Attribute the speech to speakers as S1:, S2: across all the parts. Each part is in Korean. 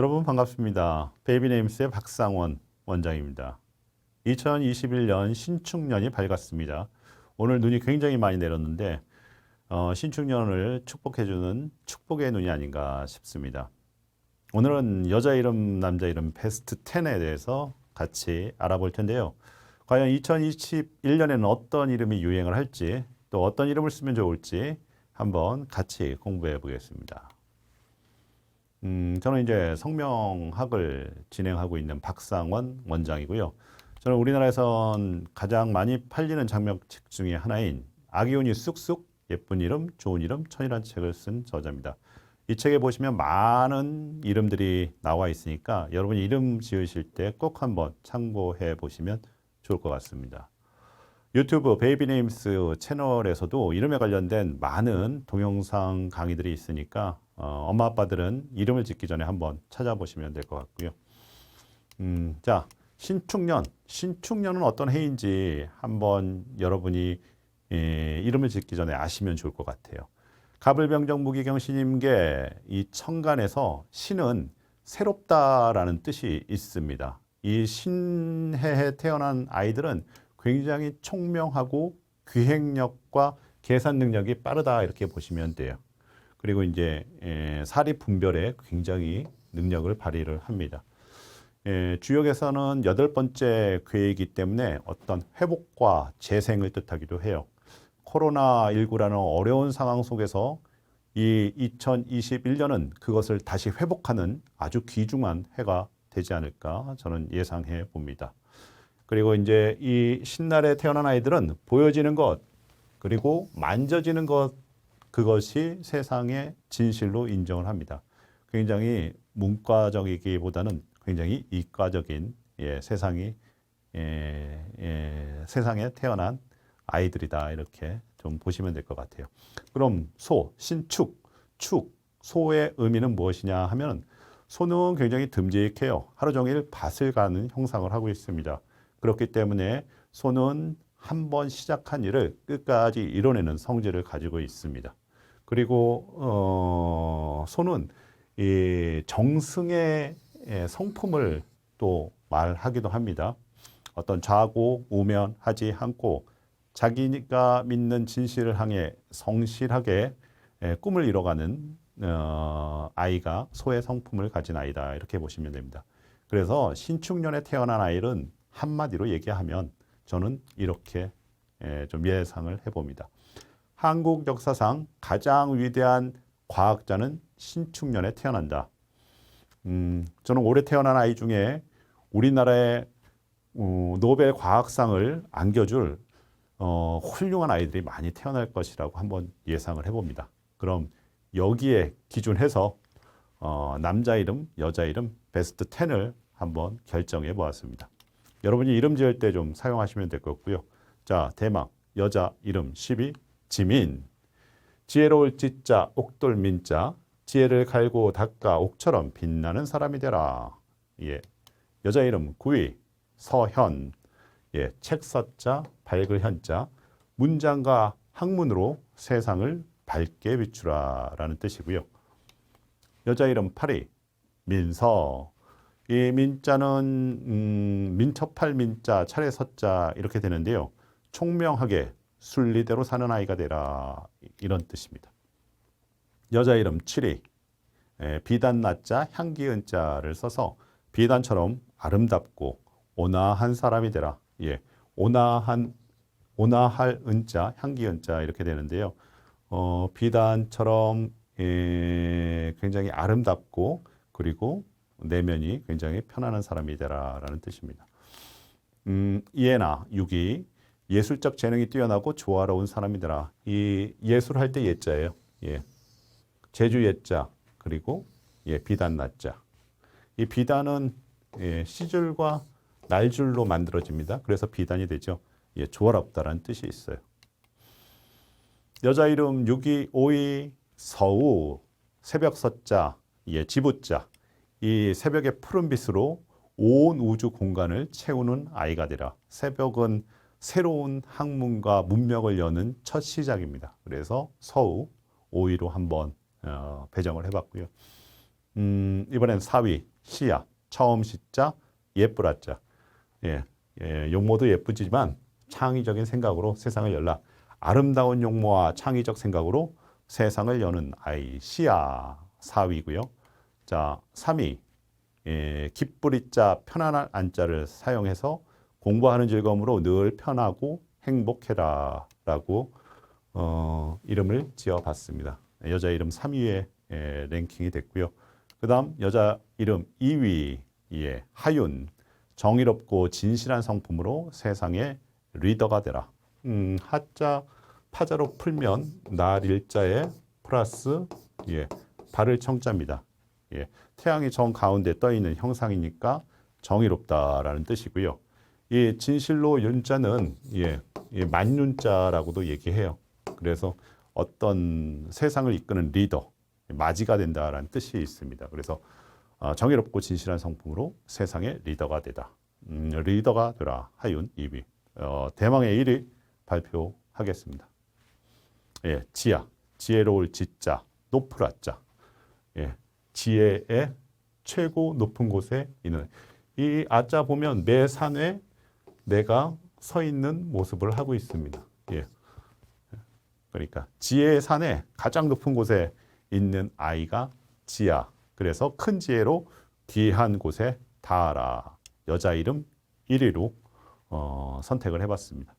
S1: 여러분 반갑습니다. 베이비네임스의 박상원 원장입니다. 2021년 신축년이 밝았습니다. 오늘 눈이 굉장히 많이 내렸는데 어, 신축년을 축복해주는 축복의 눈이 아닌가 싶습니다. 오늘은 여자 이름, 남자 이름 베스트 10에 대해서 같이 알아볼 텐데요. 과연 2021년에는 어떤 이름이 유행을 할지 또 어떤 이름을 쓰면 좋을지 한번 같이 공부해 보겠습니다. 음, 저는 이제 성명학을 진행하고 있는 박상원 원장이고요. 저는 우리나라에선 가장 많이 팔리는 장명책 중에 하나인 아기운이 쑥쑥 예쁜 이름, 좋은 이름, 천이라는 책을 쓴 저자입니다. 이 책에 보시면 많은 이름들이 나와 있으니까 여러분이 이름 지으실 때 꼭 한번 참고해 보시면 좋을 것 같습니다. 유튜브 베이비네임스 채널에서도 이름에 관련된 많은 동영상 강의들이 있으니까 어, 엄마 아빠들은 이름을 짓기 전에 한번 찾아보시면 될 것 같고요. 음, 자 신축년 신축년은 어떤 해인지 한번 여러분이 예, 이름을 짓기 전에 아시면 좋을 것 같아요. 가불병정 무기경 신임계 이 천간에서 신은 새롭다라는 뜻이 있습니다. 이 신해에 태어난 아이들은 굉장히 총명하고 기획력과 계산 능력이 빠르다 이렇게 보시면 돼요. 그리고 이제 에, 사리 분별에 굉장히 능력을 발휘를 합니다. 에, 주역에서는 여덟 번째 괴이기 때문에 어떤 회복과 재생을 뜻하기도 해요. 코로나19라는 어려운 상황 속에서 이 2021년은 그것을 다시 회복하는 아주 귀중한 해가 되지 않을까 저는 예상해 봅니다. 그리고 이제 이 신날에 태어난 아이들은 보여지는 것 그리고 만져지는 것 그것이 세상의 진실로 인정을 합니다. 굉장히 문과적이기보다는 굉장히 이과적인 예, 세상이 예, 예, 세상에 태어난 아이들이다 이렇게 좀 보시면 될 것 같아요. 그럼 소, 신축, 축, 소의 의미는 무엇이냐 하면 소는 굉장히 듬직해요. 하루 종일 밭을 가는 형상을 하고 있습니다. 그렇기 때문에 소는 한 번 시작한 일을 끝까지 이뤄내는 성질을 가지고 있습니다. 그리고 어, 소는 이 정승의 성품을 또 말하기도 합니다. 어떤 좌고 우면 하지 않고 자기가 믿는 진실을 향해 성실하게 꿈을 이뤄가는 어, 아이가 소의 성품을 가진 아이다 이렇게 보시면 됩니다. 그래서 신축년에 태어난 아이는 한마디로 얘기하면 저는 이렇게 좀 예상을 해봅니다. 한국 역사상 가장 위대한 과학자는 신축년에 태어난다. 음, 저는 올해 태어난 아이 중에 우리나라의 어, 노벨 과학상을 안겨줄 어, 훌륭한 아이들이 많이 태어날 것이라고 한번 예상을 해봅니다. 그럼 여기에 기준해서 어, 남자 이름, 여자 이름 베스트 10을 한번 결정해 보았습니다. 여러분이 이름 지을 때 좀 사용하시면 될 것 같고요. 자, 대망 여자 이름 10위 지민 지혜로울 지자 옥돌 민자 지혜를 갈고 닦아 옥처럼 빛나는 사람이 되라. 예. 여자 이름 9위 서현 예, 책 서자 밝을 현자 문장과 학문으로 세상을 밝게 비추라라는 뜻이고요. 여자 이름 8위 민서 이 민자는 음, 민첩할 민자, 차례 서자 이렇게 되는데요. 총명하게 순리대로 사는 아이가 되라 이런 뜻입니다. 여자 이름 7위 에, 비단 나자 향기 은자를 써서 비단처럼 아름답고 온화한 사람이 되라. 예, 온화한 온화할 은자, 향기 은자 이렇게 되는데요. 어, 비단처럼 예, 굉장히 아름답고 그리고 내면이 굉장히 편안한 사람이 되라라는 뜻입니다. 음, 이해나 유기 예술적 재능이 뛰어나고 조화로운 사람이 되라. 이 예술할 때 예자예요. 예. 제주 예자 그리고 예, 비단 나자. 이 비단은 예, 시줄과 날줄로 만들어집니다. 그래서 비단이 되죠. 예, 조화롭다라는 뜻이 있어요. 여자 이름 6위, 5위 서우, 새벽 서자, 예, 지부자. 이 새벽의 푸른빛으로 온 우주 공간을 채우는 아이가 되라. 새벽은 새로운 학문과 문명을 여는 첫 시작입니다. 그래서 서우 5위로 한번 어, 배정을 해봤고요. 음, 이번엔 4위 시야 처음 시자 예쁘라자 예, 예 용모도 예쁘지만 창의적인 생각으로 세상을 열라 아름다운 용모와 창의적 생각으로 세상을 여는 아이 시야 사위고요. 자 3위 예, 기쁘리자 편안한 안자를 사용해서 공부하는 즐거움으로 늘 편하고 행복해라 라고 어, 이름을 지어봤습니다. 여자 이름 3위에 에, 랭킹이 됐고요. 그 다음 여자 이름 2위에 하윤 정의롭고 진실한 성품으로 세상의 리더가 되라. 음, 하자 파자로 풀면 날 일자에 플러스 예, 발을 청자입니다. 예, 태양이 정 가운데 떠 있는 형상이니까 정의롭다라는 뜻이고요. 이 진실로 윤자는 예, 예, 만윤자라고도 얘기해요. 그래서 어떤 세상을 이끄는 리더, 마지가 된다라는 뜻이 있습니다. 그래서 어, 정의롭고 진실한 성품으로 세상의 리더가 되다. 음, 리더가 되라. 하윤 2위. 어, 대망의 1위 발표하겠습니다. 예, 지야. 지혜로울 지자. 높으라 자. 예, 지혜의 최고 높은 곳에 있는 이 아자 보면 매 산에 내가 서 있는 모습을 하고 있습니다. 예. 그러니까 지혜의 산에 가장 높은 곳에 있는 아이가 지야. 그래서 큰 지혜로 귀한 곳에 닿아라. 여자 이름 1위로 어, 선택을 해봤습니다.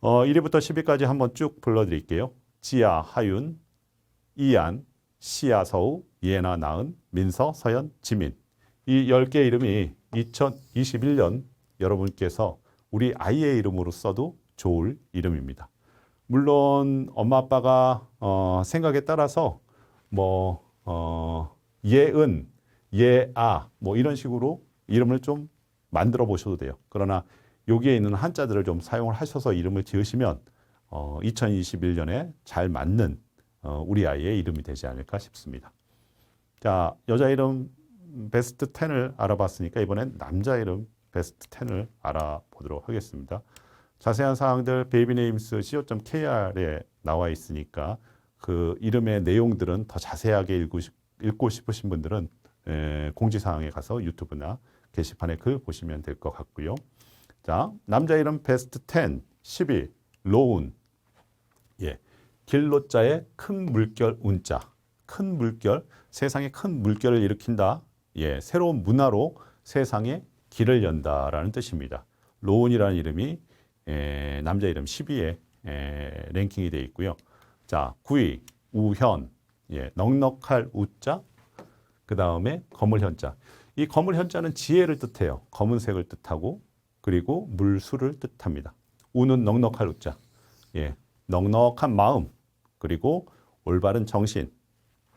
S1: 어, 1위부터 10위까지 한번 쭉 불러드릴게요. 지야, 하윤, 이안, 시야, 서우, 예나, 나은, 민서, 서연, 지민. 이 10개 이름이 2021년 여러분께서 우리 아이의 이름으로 써도 좋을 이름입니다. 물론 엄마 아빠가 어, 생각에 따라서 뭐 어, 예은, 예아 뭐 이런 식으로 이름을 좀 만들어 보셔도 돼요. 그러나 여기에 있는 한자들을 좀 사용을 하셔서 이름을 지으시면 어, 2021년에 잘 맞는 어, 우리 아이의 이름이 되지 않을까 싶습니다. 자, 여자 이름 베스트 10을 알아봤으니까 이번엔 남자 이름 베스트 10을 알아보도록 하겠습니다. 자세한 사항들 베이비네임스 co.kr에 나와 있으니까 그 이름의 내용들은 더 자세하게 읽고, 싶, 읽고 싶으신 분들은 에, 공지사항에 가서 유튜브나 게시판에 글 보시면 될 것 같고요. 자, 남자 이름 베스트 10, 10위, 로운. 예. 길로자의 큰 물결 운자. 큰 물결, 세상에 큰 물결을 일으킨다. 예, 새로운 문화로 세상에 길을 연다라는 뜻입니다. 로운이라는 이름이 에, 남자 이름 10위에 에, 랭킹이 되어 있고요. 자, 9위 우현, 예, 넉넉할 우자, 그 다음에 검을 현자. 이 검을 현자는 지혜를 뜻해요. 검은색을 뜻하고 그리고 물수를 뜻합니다. 우는 넉넉할 우자, 예, 넉넉한 마음 그리고 올바른 정신,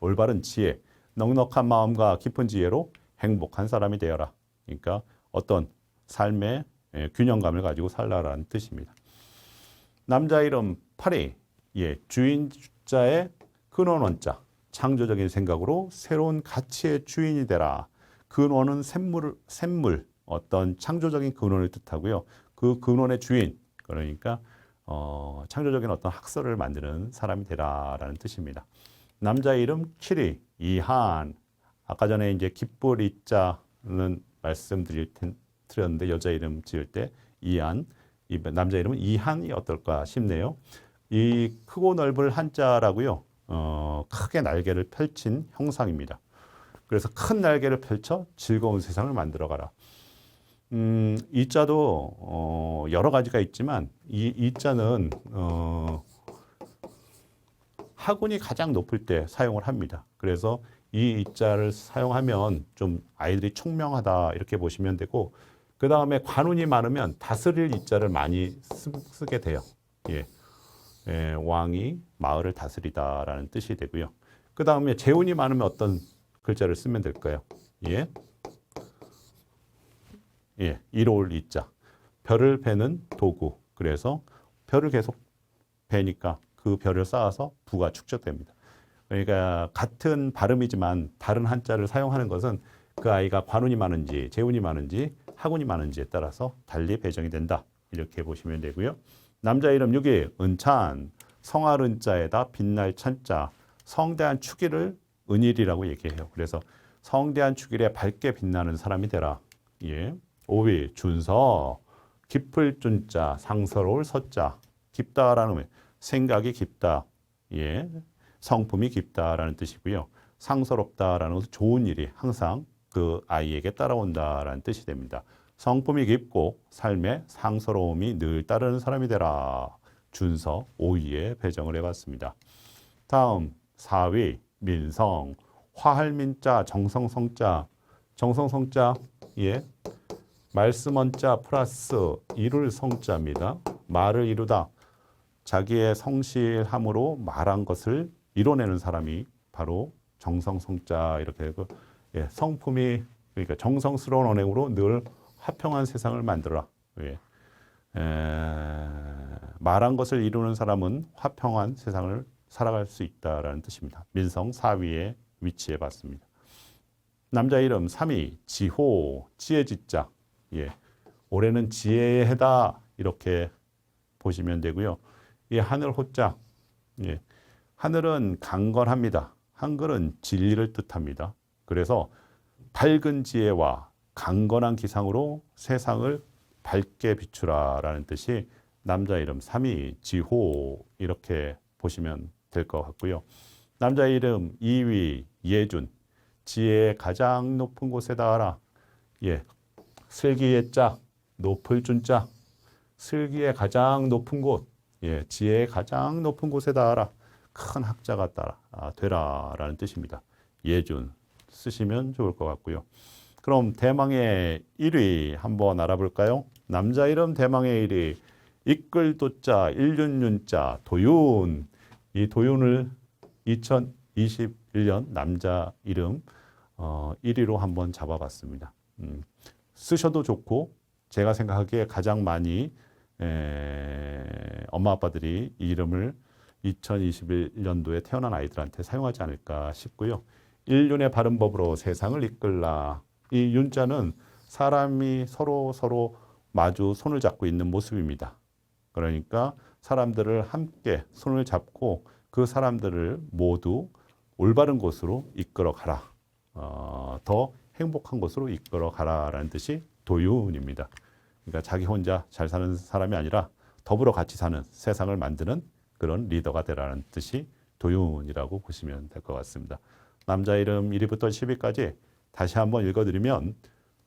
S1: 올바른 지혜, 넉넉한 마음과 깊은 지혜로 행복한 사람이 되어라. 그러니까 어떤 삶의 예, 균형감을 가지고 살라라는 뜻입니다. 남자 이름 파리, 예, 주인 자의 근원원자, 창조적인 생각으로 새로운 가치의 주인이 되라. 근원은 샘물, 샘물, 어떤 창조적인 근원을 뜻하고요. 그 근원의 주인, 그러니까 어, 창조적인 어떤 학설을 만드는 사람이 되라라는 뜻입니다. 남자 이름 키리, 이한. 아까 전에 이제 기쁠 이자는 말씀드릴 텐, 드렸는데 여자 이름 지을 때 이한, 이 남자 이름은 이한이 어떨까 싶네요. 이 크고 넓을 한자라고요. 어, 크게 날개를 펼친 형상입니다. 그래서 큰 날개를 펼쳐 즐거운 세상을 만들어 가라. 음, 이 자도 어, 여러 가지가 있지만 이, 이 자는 어, 학운이 가장 높을 때 사용을 합니다. 그래서 이 자를 사용하면 좀 아이들이 총명하다 이렇게 보시면 되고 그 다음에 관운이 많으면 다스릴 이 자를 많이 쓰, 게 돼요. 예. 예, 왕이 마을을 다스리다라는 뜻이 되고요. 그 다음에 재운이 많으면 어떤 글자를 쓰면 될까요? 예. 예, 이로울 이자. 별을 베는 도구. 그래서 별을 계속 베니까 그 별을 쌓아서 부가 축적됩니다. 그러니까 같은 발음이지만 다른 한자를 사용하는 것은 그 아이가 관운이 많은지 재운이 많은지 학운이 많은지에 따라서 달리 배정이 된다. 이렇게 보시면 되고요. 남자 이름 6위 은찬 성할 은자에다 빛날 찬자 성대한 축일을 은일이라고 얘기해요. 그래서 성대한 축일에 밝게 빛나는 사람이 되라. 예. 5위 준서 깊을 준자 상서로울 서자 깊다라는 말, 생각이 깊다. 예. 성품이 깊다라는 뜻이고요. 상서롭다라는 것은 좋은 일이 항상 그 아이에게 따라온다라는 뜻이 됩니다. 성품이 깊고 삶의 상서로움이 늘 따르는 사람이 되라. 준서 5위에 배정을 해봤습니다. 다음 4위 민성 화할민자 정성성자 정성성자 예 말씀원자 플러스 이룰 성자입니다. 말을 이루다 자기의 성실함으로 말한 것을 이뤄내는 사람이 바로 정성성자 이렇게 그 예, 성품이 그러니까 정성스러운 언행으로 늘 화평한 세상을 만들어라. 예. 에, 말한 것을 이루는 사람은 화평한 세상을 살아갈 수 있다라는 뜻입니다. 민성 4위에 위치해 봤습니다. 남자 이름 3위 지호 지혜지자 예. 올해는 지혜의 해다 이렇게 보시면 되고요. 이 하늘 호자 예. 하늘은 강건합니다. 한글은 진리를 뜻합니다. 그래서 밝은 지혜와 강건한 기상으로 세상을 밝게 비추라라는 뜻이 남자 이름 3위 지호 이렇게 보시면 될 것 같고요. 남자 이름 2위 예준 지혜의 가장 높은 곳에 닿아라. 예. 슬기의 자 높을 준자 슬기의 가장 높은 곳 예. 지혜의 가장 높은 곳에 닿아라. 큰 학자가 따라 아, 되라라는 뜻입니다. 예준 쓰시면 좋을 것 같고요. 그럼 대망의 1위 한번 알아볼까요? 남자 이름 대망의 1위 이끌 도자 일륜윤자 도윤 이 도윤을 2021년 남자 이름 어, 1위로 한번 잡아봤습니다. 음, 쓰셔도 좋고 제가 생각하기에 가장 많이 에, 엄마 아빠들이 이 이름을 2021년도에 태어난 아이들한테 사용하지 않을까 싶고요. 일륜의 바른 법으로 세상을 이끌라. 이 윤자는 사람이 서로 서로 마주 손을 잡고 있는 모습입니다. 그러니까 사람들을 함께 손을 잡고 그 사람들을 모두 올바른 곳으로 이끌어 가라. 어, 더 행복한 곳으로 이끌어 가라라는 뜻이 도윤입니다. 그러니까 자기 혼자 잘 사는 사람이 아니라 더불어 같이 사는 세상을 만드는 그런 리더가 되라는 뜻이 도윤이라고 보시면 될 것 같습니다. 남자 이름 1위부터 10위까지 다시 한번 읽어드리면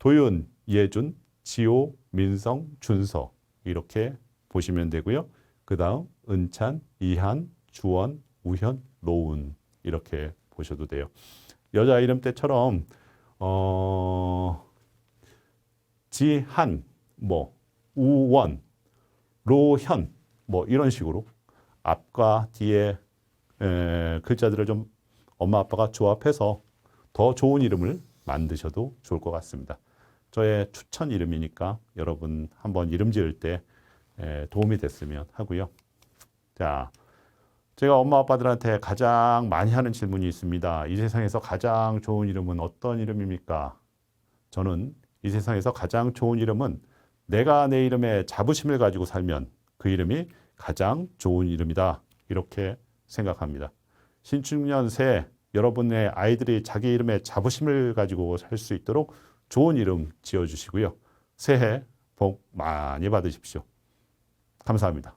S1: 도윤, 예준, 지호, 민성, 준서 이렇게 보시면 되고요. 그 다음 은찬, 이한, 주원, 우현, 로운 이렇게 보셔도 돼요. 여자 이름 때처럼 어, 지한, 뭐 우원, 로현 뭐 이런 식으로 앞과 뒤에 에, 글자들을 좀 엄마 아빠가 조합해서 더 좋은 이름을 만드셔도 좋을 것 같습니다. 저의 추천 이름이니까 여러분 한번 이름 지을 때 에, 도움이 됐으면 하고요. 자, 제가 엄마 아빠들한테 가장 많이 하는 질문이 있습니다. 이 세상에서 가장 좋은 이름은 어떤 이름입니까? 저는 이 세상에서 가장 좋은 이름은 내가 내 이름에 자부심을 가지고 살면 그 이름이 가장 좋은 이름이다. 이렇게 생각합니다. 신축년 새해 여러분의 아이들이 자기 이름에 자부심을 가지고 살 수 있도록 좋은 이름 지어주시고요. 새해 복 많이 받으십시오. 감사합니다.